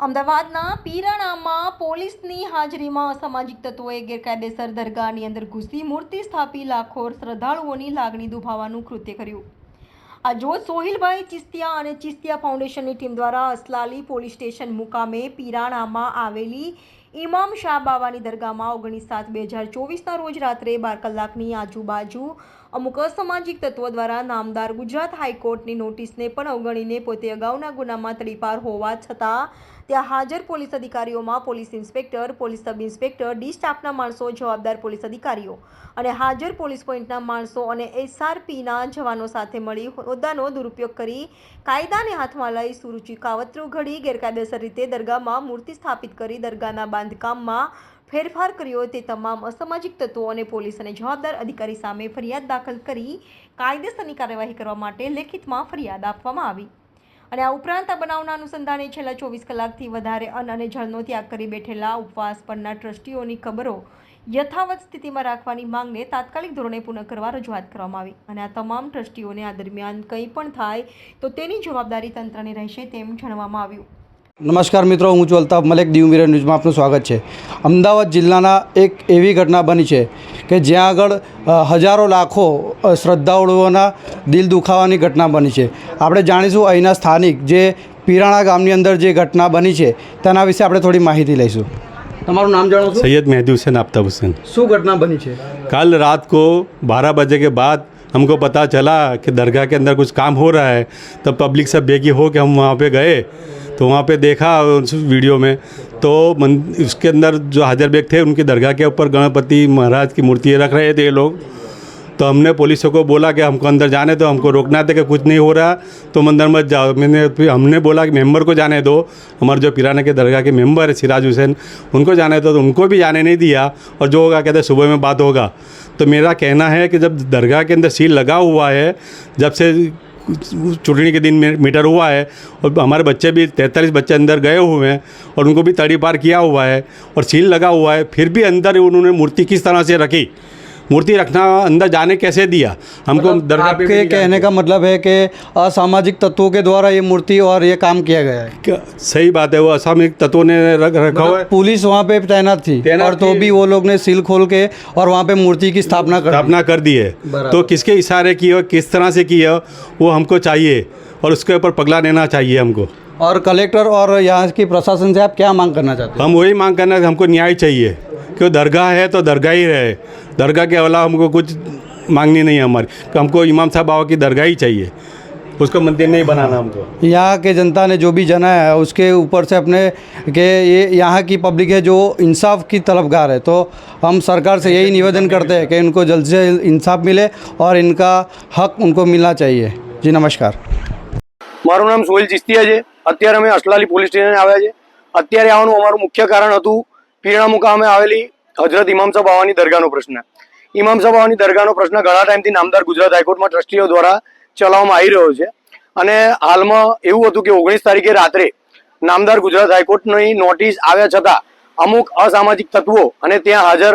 અમદાવાદના પીરાણામાં પોલીસની હાજરીમાં અસામાજિક તત્વોએ ગેરકાયદેસર દરગાહની અંદર ઘૂસી મૂર્તિ સ્થાપી લાખો શ્રદ્ધાળુઓની લાગણી દુભાવવાનું કૃત્ય કર્યું. આ જોત સોહિલભાઈ ચિસ્તિયા અને ચિસ્તિયા ફાઉન્ડેશનની ટીમ દ્વારા અસલાલી પોલીસ સ્ટેશન મુકામે પીરાણામાં આવેલી ઇમામ શાહ બાવાની દરગાહમાં ઓગણીસ સાત બે હજાર ચોવીસના રોજ રાત્રે બાર કલાકની આજુબાજુ અમુક અસામાજિક તત્વો દ્વારા નામદાર ગુજરાત હાઈકોર્ટની નોટિસને પણ અવગણીને પોતે અગાઉના ગુનામાં તડીપાર હોવા છતાં ત્યાં હાજર police અધિકારીઓમાં police inspector, police sub inspector, D સ્ટાફના માણસો, જવાબદાર પોલીસ અધિકારીઓ અને હાજર પોલીસ પોઈન્ટના માણસો અને એસઆરપીના જવાનો સાથે મળી હોદ્દાનો દુરુપયોગ કરી કાયદાને હાથમાં લઈ સુરુચિ કાવતરું ઘડી ગેરકાયદેસર રીતે દરગાહમાં મૂર્તિ સ્થાપિત કરી દરગાહના બાંધકામમાં ફેરફાર કર્યો તે તમામ અસામાજિક તત્વો અને પોલીસ અને જવાબદાર અધિકારી સામે ફરિયાદ દાખલ કરી કાયદેસરની કાર્યવાહી કરવા માટે લેખિતમાં ફરિયાદ આપવામાં આવી. અને આ ઉપરાંત આ બનાવના અનુસંધાને છેલ્લા ચોવીસ કલાકથી વધારે અન્ન અને જળનો ત્યાગ કરી બેઠેલા ઉપવાસ પરના ટ્રસ્ટીઓની ખબરો યથાવત સ્થિતિમાં રાખવાની માંગને તાત્કાલિક ધોરણે પૂર્ણ કરવા રજૂઆત કરવામાં આવી. અને આ તમામ ટ્રસ્ટીઓને આ દરમિયાન કંઈ પણ થાય તો તેની જવાબદારી તંત્રને રહેશે તેમ જણાવવામાં આવ્યું. નમસ્કાર મિત્રો હું છું અલ્તાફ મલેક દીવ મિરર ન્યૂઝમાં આપનું સ્વાગત છે અમદાવાદ જિલ્લાના એક એવી ઘટના બની છે કે જ્યાં આગળ અ, હજારો લાખો અ, શ્રદ્ધાળુઓના દિલ દુખાવાની ઘટના બની છે આપણે જાણીશું અહીંના સ્થાનિક જે પીરાણા ગામની અંદર જે ઘટના બની છે તેના વિશે આપણે થોડી માહિતી લઈશું તમારું નામ જાણો છો सैयद मेहदी हुसैन आफ्ताब हुसैन શું ઘટના બની છે कल रात को 12 बजे के बाद हमको पता चला कि दरगाह के अंदर कुछ काम हो रहा है तब पब्लिक सब बेगी हो के हम वहाँ पे गए तो वहाँ पे देखा उस वीडियो में। तो मन, उसके अंदर जो हाजिर बेग थे उनकी दरगाह के ऊपर गणपति महाराज की मूर्ति रख रहे थे ये लोग। तो हमने पुलिसों को बोला कि हमको अंदर जाने दो हमको रोकना था कि कुछ नहीं हो रहा तो अंदर मत जाओ। मैंने फिर हमने बोला कि मेंबर को जाने दो। हमारे जो पिराना के दरगाह के मेंबर है सिराज हुसैन उनको जाने दो। तो उनको भी जाने नहीं दिया और जो होगा कहते सुबह में बात होगा। तो मेरा कहना है कि जब दरगाह के अंदर सील लगा हुआ है जब से चुटनी के दिन में मीटर हुआ है और हमारे बच्चे भी, तैंतालीस बच्चे अंदर गए हुए हैं और उनको भी तड़ी पार किया हुआ है और सील लगा हुआ है, फिर भी अंदर उन्होंने मूर्ति किस तरह से रखी? मूर्ति रखना अंदर जाने कैसे दिया? हमको दरगाह पे भी आपके कहने का मतलब है कि असामाजिक तत्वों के द्वारा ये मूर्ति और ये काम किया गया है। क्या- सही बात है वो असामाजिक तत्वों ने रख रखा हुआ है। पुलिस वहाँ पे तैनात थी तैनात और तो भी वो लोग ने सील खोल के और वहाँ पे मूर्ति की स्थापना कर स्थापना कर दी है। तो किसके इशारे की है किस तरह से की है वो हमको चाहिए और उसके ऊपर पगला लेना चाहिए हमको। और कलेक्टर और यहाँ की प्रशासन से आप क्या मांग करना चाहते हैं? हम वही मांग करना हमको न्याय चाहिए कि वो दरगाह है तो दरगाह ही रहे। दरगाह के अलावा हमको कुछ मांगनी नहीं है हमारी कि हमको इमाम साहब बाबा की दरगाह ही चाहिए उसको मंदिर नहीं बनाना हमको हैं यहाँ के जनता ने जो भी जनाया है उसके ऊपर से अपने के ये यहाँ की पब्लिक है जो इंसाफ की तलबगार है तो हम सरकार से यही निवेदन करते हैं कि इनको जल्द से जल्द इंसाफ मिले और इनका हक उनको मिलना चाहिए जी नमस्कार મારું નામ સોહિલ ચિસ્તિયા છે અત્યારે અમે અસલાલી પોલીસ સ્ટેશન આવ્યા છે અત્યારે આવવાનું અમારું મુખ્ય કારણ હતું પીરણા મુકામે આવેલી હજરત ઇમામ સાહેબ આવવાની દરગાહનો પ્રશ્ન ઇમામ સાહેબ આવવાની દરગાહનો પ્રશ્ન ઘણા ટાઈમથી નામદાર ગુજરાત હાઈકોર્ટમાં ટ્રસ્ટીઓ દ્વારા ચલાવવામાં આવી રહ્યો છે. અને હાલમાં એવું હતું કે ઓગણીસ તારીખે રાત્રે નામદાર ગુજરાત હાઈકોર્ટની નોટિસ આવ્યા છતાં અમુક અસામાજિક તત્વો અને ત્યાં હાજર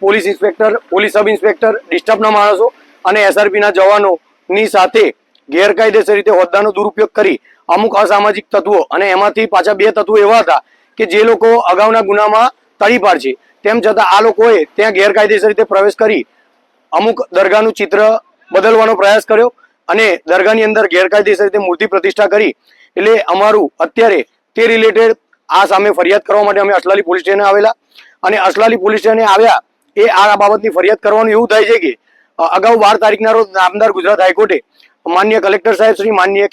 police inspector, police sub inspector, ડિસ્ટર્બના માણસો અને એસઆરપીના જવાનોની સાથે ગેરકાયદેસર રીતે હોદ્દાનો દુરુપયોગ કરી અમુક અસામાજિક તત્વો અને એમાંથી પાછા બે તત્વો એવા હતા કે જે લોકો અગાઉના ગુનામાં તળીપાર છે તેમ છતાં આ લોકોએ ત્યાં ગેરકાયદેસર રીતે પ્રવેશ કરી અમુક દરગાહનું ચિત્ર બદલવાનો પ્રયાસ કર્યો અને દરગાહની અંદર ગેરકાયદેસર રીતે મૂર્તિ પ્રતિષ્ઠા કરી. એટલે અમારું અત્યારે તે રિલેટેડ આ સામે ફરિયાદ કરવા માટે અમે અસલાલી પોલીસ સ્ટેશને આવેલા. અને અસલાલી પોલીસ સ્ટેશને આવ્યા એ આ બાબતની ફરિયાદ કરવાનું એવું થાય છે કે અગાઉ બાર તારીખના રોજ નામદાર ગુજરાત હાઈકોર્ટે માન્ય કલેક્ટર સાહેબ શ્રી, માન્ય